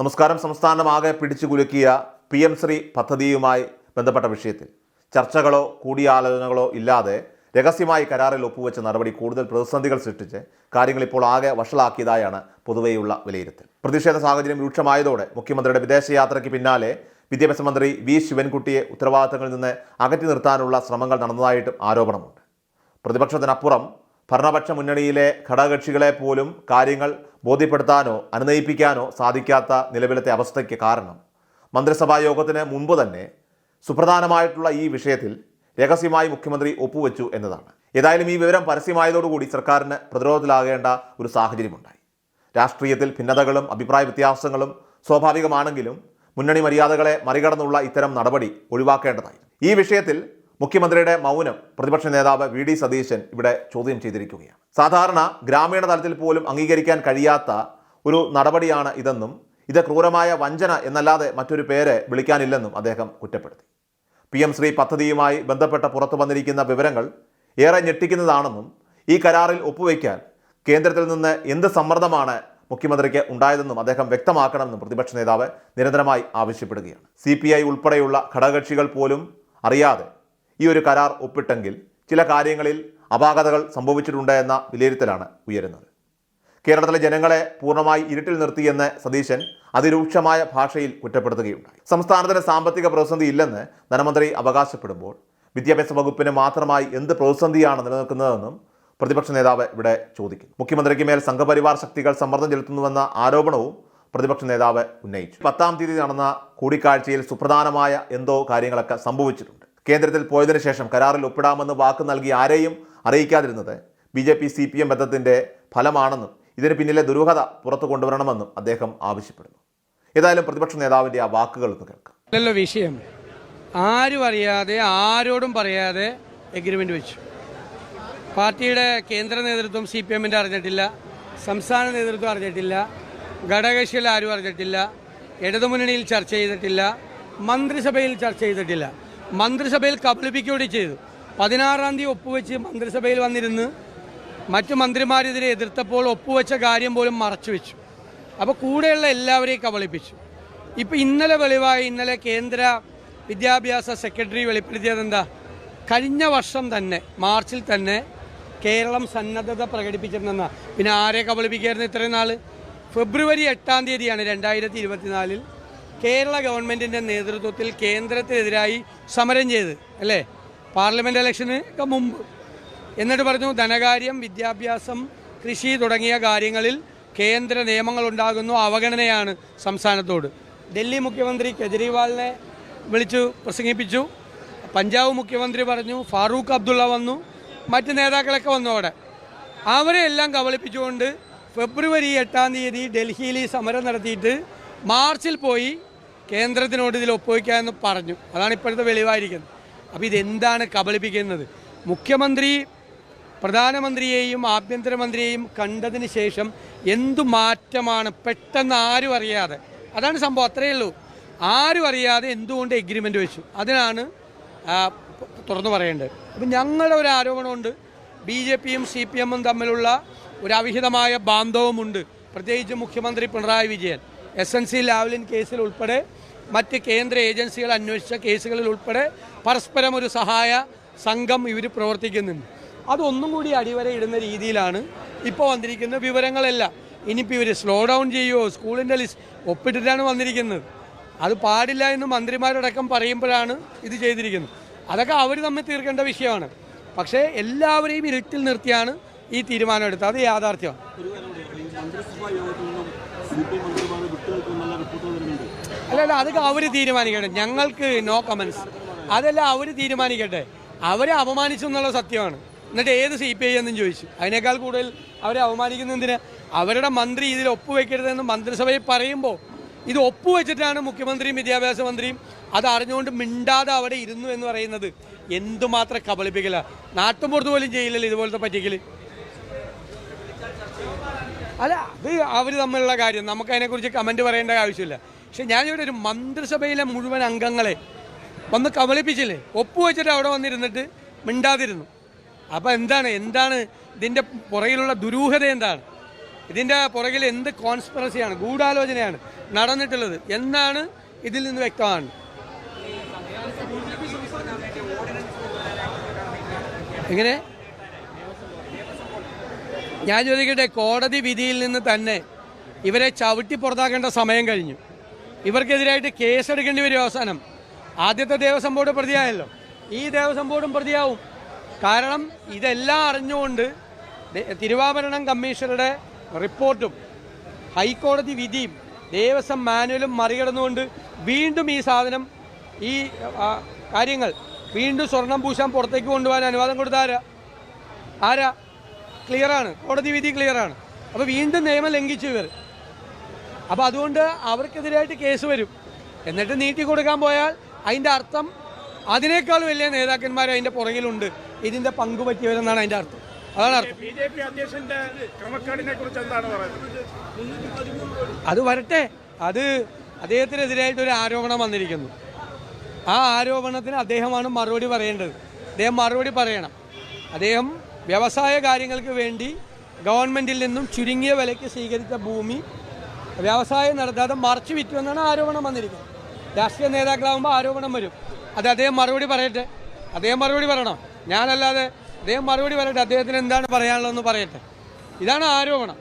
നമസ്കാരം. സംസ്ഥാനമാകെ പിടിച്ചുകുലുക്കിയ പി എം ശ്രീ പദ്ധതിയുമായി ബന്ധപ്പെട്ട വിഷയത്തിൽ ചർച്ചകളോ കൂടിയാലോചനകളോ ഇല്ലാതെ രഹസ്യമായി കരാറിൽ ഒപ്പുവെച്ച നടപടി കൂടുതൽ പ്രതിസന്ധികൾ സൃഷ്ടിച്ച് കാര്യങ്ങൾ ഇപ്പോൾ ആകെ വഷളാക്കിയതായാണ് പൊതുവെയുള്ള വിലയിരുത്തൽ. പ്രതിഷേധ സാഹചര്യം രൂക്ഷമായതോടെ മുഖ്യമന്ത്രിയുടെ വിദേശയാത്രയ്ക്ക് പിന്നാലെ വിദ്യാഭ്യാസ മന്ത്രി വി ശിവൻകുട്ടിയെ ഉത്തരവാദിത്തങ്ങളിൽ നിന്ന് അകറ്റി നിർത്താനുള്ള ശ്രമങ്ങൾ നടന്നതായിട്ടും ആരോപണമുണ്ട്. പ്രതിപക്ഷത്തിനപ്പുറം ഭരണപക്ഷ മുന്നണിയിലെ ഘടകകക്ഷികളെ പോലും കാര്യങ്ങൾ ബോധ്യപ്പെടുത്താനോ അനുനയിപ്പിക്കാനോ സാധിക്കാത്ത നിലവിലത്തെ അവസ്ഥയ്ക്ക് കാരണം. മന്ത്രിസഭാ യോഗത്തിന് മുൻപ് തന്നെ സുപ്രധാനമായിട്ടുള്ള ഈ വിഷയത്തിൽ രഹസ്യമായി മുഖ്യമന്ത്രി ഒപ്പുവെച്ചു എന്നതാണ്. ഏതായാലും ഈ വിവരം പരസ്യമായതോടുകൂടി സർക്കാരിന് പ്രതിരോധത്തിലാകേണ്ട ഒരു സാഹചര്യമുണ്ടായി. രാഷ്ട്രീയത്തിൽ ഭിന്നതകളും അഭിപ്രായ വ്യത്യാസങ്ങളും സ്വാഭാവികമാണെങ്കിലും മുന്നണി മര്യാദകളെ മറികടന്നുള്ള ഇത്തരം നടപടി ഒഴിവാക്കേണ്ടതായി ഈ വിഷയത്തിൽ മുഖ്യമന്ത്രിയുടെ മൗനം പ്രതിപക്ഷ നേതാവ് വി ഡി സതീശൻ ഇവിടെ ചോദ്യം ചെയ്തിരിക്കുകയാണ്. സാധാരണ ഗ്രാമീണ തലത്തിൽ പോലും അംഗീകരിക്കാൻ കഴിയാത്ത ഒരു നടപടിയാണ് ഇതെന്നും ഇത് ക്രൂരമായ വഞ്ചന എന്നല്ലാതെ മറ്റൊരു പേര് വിളിക്കാനില്ലെന്നും അദ്ദേഹം കുറ്റപ്പെടുത്തി. പി എം ശ്രീ പദ്ധതിയുമായി ബന്ധപ്പെട്ട പുറത്തു വന്നിരിക്കുന്ന വിവരങ്ങൾ ഏറെ ഞെട്ടിക്കുന്നതാണെന്നും ഈ കരാറിൽ ഒപ്പുവയ്ക്കാൻ കേന്ദ്രത്തിൽ നിന്ന് എന്ത് സമ്മർദ്ദമാണ് മുഖ്യമന്ത്രിക്ക് ഉണ്ടായതെന്നും അദ്ദേഹം വ്യക്തമാക്കണമെന്നും പ്രതിപക്ഷ നേതാവ് നിരന്തരമായി ആവശ്യപ്പെടുകയാണ്. സി പി ഐ ഉൾപ്പെടെയുള്ള ഘടകകക്ഷികൾ പോലും അറിയാതെ ഈ ഒരു കരാർ ഒപ്പിട്ടെങ്കിൽ ചില കാര്യങ്ങളിൽ അപാകതകൾ സംഭവിച്ചിട്ടുണ്ട് എന്ന വിലയിരുത്തലാണ് ഉയരുന്നത്. കേരളത്തിലെ ജനങ്ങളെ പൂർണമായി ഇരുട്ടിൽ നിർത്തിയെന്ന് സതീശൻ അതിരൂക്ഷമായ ഭാഷയിൽ കുറ്റപ്പെടുത്തുകയുണ്ടായി. സംസ്ഥാനത്തിന് സാമ്പത്തിക പ്രതിസന്ധി ഇല്ലെന്ന് ധനമന്ത്രി അവകാശപ്പെടുമ്പോൾ വിദ്യാഭ്യാസ വകുപ്പിന് മാത്രമായി എന്ത് പ്രതിസന്ധിയാണ് നിലനിൽക്കുന്നതെന്നും പ്രതിപക്ഷ നേതാവ് ഇവിടെ ചോദിക്കുന്നു. മുഖ്യമന്ത്രിക്ക് മേൽ സംഘപരിവാർ ശക്തികൾ സമ്മർദ്ദം ചെലുത്തുന്നുവെന്ന ആരോപണവും പ്രതിപക്ഷ നേതാവ് ഉന്നയിച്ചു. പത്താം തീയതി നടന്ന കൂടിക്കാഴ്ചയിൽ സുപ്രധാനമായ എന്തോ കാര്യങ്ങളൊക്കെ സംഭവിച്ചിട്ടുണ്ട്. കേന്ദ്രത്തിൽ പോയതിനു ശേഷം കരാറിൽ ഒപ്പിടാമെന്ന് വാക്ക് നൽകി ആരെയും അറിയിക്കാതിരുന്നത് B J P C P M ബന്ധത്തിന്റെ ഫലമാണെന്നും ഇതിന് പിന്നിലെ ദുരൂഹത പുറത്തു കൊണ്ടുവരണമെന്നും അദ്ദേഹം ആവശ്യപ്പെടുന്നു. ഏതായാലും പ്രതിപക്ഷ നേതാവിന്റെ ആ വാക്കുകൾ ഒന്ന് കേൾക്കാം. അല്ലല്ലോ വിഷയം. ആരും അറിയാതെ ആരോടും പറയാതെ എഗ്രിമെന്റ് വെച്ചു. പാർട്ടിയുടെ കേന്ദ്ര നേതൃത്വം സി പി എമ്മിന്റെ അറിഞ്ഞിട്ടില്ല സംസ്ഥാന നേതൃത്വം അറിഞ്ഞിട്ടില്ല ഘടകകക്ഷികൾ ആരും അറിഞ്ഞിട്ടില്ല ഇടതുമുന്നണിയിൽ ചർച്ച ചെയ്തിട്ടില്ല മന്ത്രിസഭയിൽ ചർച്ച ചെയ്തിട്ടില്ല. മന്ത്രിസഭയിൽ കബളിപ്പിക്കുകയും ചെയ്തു. പതിനാറാം തീയതി ഒപ്പുവെച്ച് മന്ത്രിസഭയിൽ വന്നിരുന്ന് മറ്റു മന്ത്രിമാരെതിരെ എതിർത്തപ്പോൾ ഒപ്പുവെച്ച കാര്യം പോലും മറച്ചു വെച്ചു. അപ്പോൾ കൂടെയുള്ള എല്ലാവരെയും കബളിപ്പിച്ചു. ഇപ്പോൾ ഇന്നലെ വെളിവായി ഇന്നലെ കേന്ദ്ര വിദ്യാഭ്യാസ സെക്രട്ടറി വെളിപ്പെടുത്തിയത് എന്താ? കഴിഞ്ഞ വർഷം തന്നെ മാർച്ചിൽ തന്നെ കേരളം സന്നദ്ധത പ്രകടിപ്പിച്ചിരുന്നെന്ന. പിന്നെ ആരെ കബളിപ്പിക്കായിരുന്നു ഇത്രയും നാൾ ഫെബ്രുവരി എട്ടാം തീയതിയാണ് രണ്ടായിരത്തി ഇരുപത്തിനാലിൽ കേരള ഗവൺമെന്റിന്റെ നേതൃത്വത്തിൽ കേന്ദ്രത്തിനെതിരായി സമരം ചെയ്ത് അല്ലേ? പാർലമെന്റ് ഇലക്ഷന് മുമ്പ്. എന്നിട്ട് പറഞ്ഞു ധനകാര്യം വിദ്യാഭ്യാസം കൃഷി തുടങ്ങിയ കാര്യങ്ങളിൽ കേന്ദ്ര നിയമങ്ങൾ ഉണ്ടാകുന്നു അവഗണനയാണ് സംസ്ഥാനത്തോട്. ഡൽഹി മുഖ്യമന്ത്രി കെജ്രിവാളിനെ വിളിച്ചു പ്രസംഗിപ്പിച്ചു. പഞ്ചാബ് മുഖ്യമന്ത്രി പറഞ്ഞു ഫാറൂഖ് അബ്ദുള്ള വന്നു മറ്റ് നേതാക്കളൊക്കെ വന്നു അവിടെ. അവരെ എല്ലാം കബളിപ്പിച്ചുകൊണ്ട് ഫെബ്രുവരി എട്ടാം തീയതി ഡൽഹിയിൽ സമരം നടത്തിയിട്ട് മാർച്ചിൽ പോയി കേന്ദ്രത്തിനോട് ഇതിൽ ഒപ്പുവയ്ക്കാമെന്ന് പറഞ്ഞു. അതാണ് ഇപ്പോഴത്തെ വെളിവായിരിക്കുന്നത്. അപ്പോൾ ഇതെന്താണ് കബളിപ്പിക്കുന്നത്? മുഖ്യമന്ത്രി പ്രധാനമന്ത്രിയെയും ആഭ്യന്തരമന്ത്രിയെയും കണ്ടതിന് ശേഷം എന്തു മാറ്റമാണ് പെട്ടെന്ന് ആരും അറിയാതെ? അതാണ് സംഭവം. അത്രയേ ഉള്ളൂ. ആരും അറിയാതെ എന്തുകൊണ്ട് എഗ്രിമെന്റ് വെച്ചു? അതിനാണ് തുറന്നു പറയേണ്ടത്. അപ്പം ഞങ്ങളുടെ ഒരു ആരോപണമുണ്ട്. ബി ജെ പിയും സി പി എമ്മും തമ്മിലുള്ള ഒരു അവിഹിതമായ ബാന്ധവമുണ്ട്. പ്രത്യേകിച്ച് മുഖ്യമന്ത്രി Pinarayi Vijayan. S N C Lavalin കേസിൽ ഉൾപ്പെടെ മറ്റ് കേന്ദ്ര ഏജൻസികൾ അന്വേഷിച്ച കേസുകളിൽ ഉൾപ്പെടെ പരസ്പരം ഒരു സഹായ സംഘം ഇവർ പ്രവർത്തിക്കുന്നുണ്ട്. അതൊന്നും കൂടി അടിവരയിടുന്ന രീതിയിലാണ് ഇപ്പോൾ വന്നിരിക്കുന്ന വിവരങ്ങളെല്ലാം. ഇനിയിപ്പോൾ ഇവർ സ്ലോ ഡൗൺ ചെയ്യുമോ സ്കൂളിന്റെ ലിസ്റ്റ് ഒപ്പിട്ടിട്ടാണ് വന്നിരിക്കുന്നത്. അത് പാടില്ല എന്ന് മന്ത്രിമാരടക്കം പറയുമ്പോഴാണ് ഇത് ചെയ്തിരിക്കുന്നത്. അതൊക്കെ അവർ തമ്മിൽ തീർക്കേണ്ട വിഷയമാണ്. പക്ഷേ എല്ലാവരെയും ഇരുട്ടിൽ നിർത്തിയാണ് ഈ തീരുമാനം എടുത്തത് അത് യാഥാർത്ഥ്യമാണ്. അല്ല അല്ലല്ല അതൊക്കെ അവർ തീരുമാനിക്കട്ടെ. ഞങ്ങൾക്ക് നോ കമൻസ് അതെല്ലാം അവർ തീരുമാനിക്കട്ടെ. അവരെ അപമാനിച്ചു എന്നുള്ള സത്യമാണ്. എന്നിട്ട് ഏത് സി പി ഐ എന്നും ചോദിച്ചു. അതിനേക്കാൾ കൂടുതൽ അവരെ അപമാനിക്കുന്ന എന്തിന്? അവരുടെ മന്ത്രി ഇതിൽ ഒപ്പുവെക്കരുതെന്ന് മന്ത്രിസഭയിൽ പറയുമ്പോൾ ഇത് ഒപ്പുവെച്ചിട്ടാണ് മുഖ്യമന്ത്രിയും വിദ്യാഭ്യാസ മന്ത്രിയും അത് അറിഞ്ഞുകൊണ്ട് മിണ്ടാതെ അവിടെ ഇരുന്നു എന്ന് പറയുന്നത് എന്തുമാത്രം കബളിപ്പിക്കല. നാട്ടുമ്പുറത്ത് പോലും ചെയ്യില്ലല്ലോ ഇതുപോലത്തെ പറ്റിക്കൽ അല്ല അത് അവർ തമ്മിലുള്ള കാര്യം. നമുക്ക് അതിനെക്കുറിച്ച് കമന്റ് പറയേണ്ട ആവശ്യമില്ല. പക്ഷെ ഞാൻ ഇവിടെ ഒരു മന്ത്രിസഭയിലെ മുഴുവൻ അംഗങ്ങളെ വന്ന് കബളിപ്പിച്ചില്ലേ? ഒപ്പുവെച്ചിട്ട് അവിടെ വന്നിരുന്നിട്ട് മിണ്ടാതിരുന്നു. അപ്പോൾ എന്താണ്? എന്താണ് ഇതിന്റെ പുറകിലുള്ള ദുരൂഹത എന്താണ്? ഇതിന്റെ പുറകിൽ എന്ത് കോൺസ്പിറസിയാണ് ഗൂഢാലോചനയാണ് നടന്നിട്ടുള്ളത്. എന്നാണ് ഇതിൽ നിന്ന് വ്യക്തമാണ്. എങ്ങനെ? ഞാൻ ചോദിക്കട്ടെ കോടതി വിധിയിൽ നിന്ന് തന്നെ ഇവരെ ചവിട്ടി പുറത്താക്കേണ്ട സമയം കഴിഞ്ഞു. ഇവർക്കെതിരായിട്ട് കേസെടുക്കേണ്ടി വരും അവസാനം. ആദ്യത്തെ ദേവസ്വം ബോർഡ് പ്രതിയായല്ലോ. ഈ ദേവസ്വം ബോർഡും പ്രതിയാവും. കാരണം ഇതെല്ലാം അറിഞ്ഞുകൊണ്ട് തിരുവാഭരണം കമ്മീഷണറുടെ റിപ്പോർട്ടും ഹൈക്കോടതി വിധിയും ദേവസ്വം മാനുവലും മറികടന്നുകൊണ്ട് വീണ്ടും ഈ സാധനം ഈ കാര്യങ്ങൾ വീണ്ടും സ്വർണം പൂശാൻ പുറത്തേക്ക് കൊണ്ടുപോകാൻ അനുവാദം കൊടുത്ത ആരാ? ആരാ? ക്ലിയറാണ്. കോടതി വിധി ക്ലിയറാണ്. അപ്പോൾ വീണ്ടും നിയമം ലംഘിച്ചു ഇവർ. അപ്പോൾ അതുകൊണ്ട് അവർക്കെതിരായിട്ട് കേസ് വരും. എന്നിട്ട് നീട്ടി കൊടുക്കാൻ പോയാൽ അതിന്റെ അർത്ഥം അതിനേക്കാൾ വലിയ നേതാക്കന്മാർ അതിന്റെ പുറകിലുണ്ട്. ഇതിന്റെ പങ്ക് പറ്റിയവരെന്നാണ് അതിന്റെ അർത്ഥം. അതാണ് അർത്ഥം. അത് വരട്ടെ. അത് അദ്ദേഹത്തിനെതിരായിട്ട് ഒരു ആരോപണം വന്നിരിക്കുന്നു. ആ ആരോപണത്തിന് അദ്ദേഹമാണ് മറുപടി പറയേണ്ടത്. അദ്ദേഹം മറുപടി പറയണം. അദ്ദേഹം വ്യവസായ കാര്യങ്ങൾക്ക് വേണ്ടി ഗവൺമെന്റിൽ നിന്നും ചുരുങ്ങിയ വിലയ്ക്ക് സ്വീകരിച്ച ഭൂമി വ്യവസായം നടത്താതെ മറച്ചു വിറ്റു എന്നാണ് ആരോപണം വന്നിരിക്കുന്നത്. രാഷ്ട്രീയ നേതാക്കളാകുമ്പോൾ ആരോപണം വരും. അത് അദ്ദേഹം മറുപടി പറയട്ടെ? അദ്ദേഹം മറുപടി പറയണം? ഞാനല്ലാതെ അദ്ദേഹം മറുപടി പറയട്ടെ? അദ്ദേഹത്തിന് എന്താണ് പറയാനുള്ളതെന്ന് പറയട്ടെ? ഇതാണ് ആരോപണം.